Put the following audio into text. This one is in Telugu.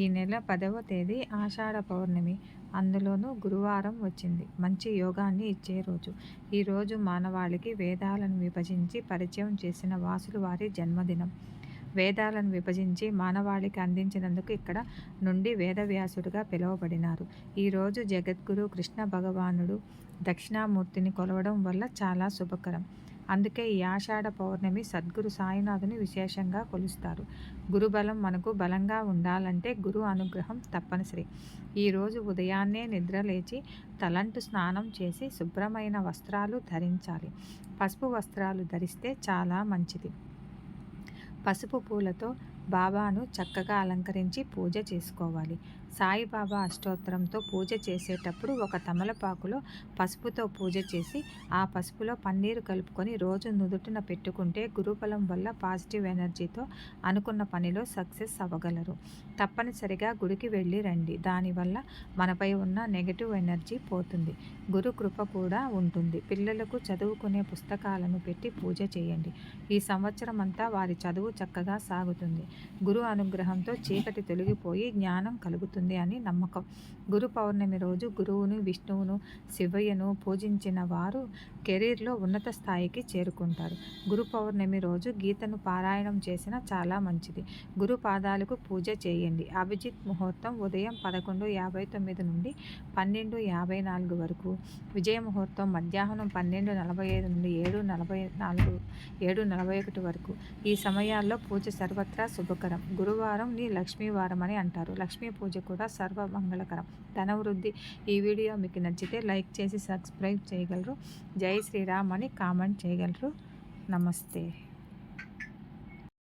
ఈ నెల పదవ తేదీ ఆషాఢ పౌర్ణమి. అందులోనూ గురువారం వచ్చింది. మంచి యోగాన్ని ఇచ్చే రోజు. ఈరోజు మానవాళికి వేదాలను విభజించి పరిచయం చేసిన వాసులు వారి జన్మదినం. వేదాలను విభజించి మానవాళికి అందించినందుకు ఇక్కడ నుండి వేదవ్యాసుడిగా పిలువబడినారు. ఈరోజు జగద్గురు కృష్ణ భగవానుడు దక్షిణామూర్తిని కొలవడం వల్ల చాలా శుభకరం. అందుకే ఈ ఆషాఢ పౌర్ణమి సద్గురు సాయినాథుని విశేషంగా కొలుస్తారు. గురుబలం మనకు బలంగా ఉండాలంటే గురు అనుగ్రహం తప్పనిసరి. ఈరోజు ఉదయాన్నే నిద్ర లేచి తలంటు స్నానం చేసి శుభ్రమైన వస్త్రాలు ధరించాలి. పసుపు వస్త్రాలు ధరిస్తే చాలా మంచిది. పసుపు పూలతో బాబాను చక్కగా అలంకరించి పూజ చేసుకోవాలి. సాయిబాబా అష్టోత్తరంతో పూజ చేసేటప్పుడు ఒక తమలపాకులో పసుపుతో పూజ చేసి ఆ పసుపులో పన్నీరు కలుపుకొని రోజు నుదుటిన పెట్టుకుంటే గురుబలం వల్ల పాజిటివ్ ఎనర్జీతో అనుకున్న పనిలో సక్సెస్ అవ్వగలరు. తప్పనిసరిగా గుడికి వెళ్ళి రండి. దానివల్ల మనపై ఉన్న నెగటివ్ ఎనర్జీ పోతుంది. గురు కృప కూడా ఉంటుంది. పిల్లలకు చదువుకునే పుస్తకాలను పెట్టి పూజ చేయండి. ఈ సంవత్సరం అంతా వారి చదువు చక్కగా సాగుతుంది. గురు అనుగ్రహంతో చీకటి తొలగిపోయి జ్ఞానం కలుగుతుంది అని నమ్మకం. గురు పౌర్ణమి రోజు గురువును విష్ణువును శివయ్యను పూజించిన వారు కెరీర్లో ఉన్నత స్థాయికి చేరుకుంటారు. గురు పౌర్ణమి రోజు గీతను పారాయణం చేసిన చాలా మంచిది. గురు పాదాలకు పూజ చేయండి. అభిజిత్ ముహూర్తం ఉదయం పదకొండు యాభై తొమ్మిది నుండి పన్నెండు యాభై నాలుగు వరకు. విజయ ముహూర్తం మధ్యాహ్నం పన్నెండు నలభై ఐదు నుండి ఏడు నలభై నాలుగు ఏడు నలభై ఒకటి వరకు. ఈ సమయాల్లో పూజ సర్వత్రా శుభకరం. గురువారం నీ లక్ష్మీవారం అని అంటారు. లక్ష్మీ పూజ కూడా సర్వ మంగళకరం ధనవృద్ధి. ఈ వీడియో మీకు నచ్చితే లైక్ చేసి సబ్స్క్రైబ్ చేయగలరు. జై శ్రీరామ్ అని కామెంట్ చేయగలరు. నమస్తే.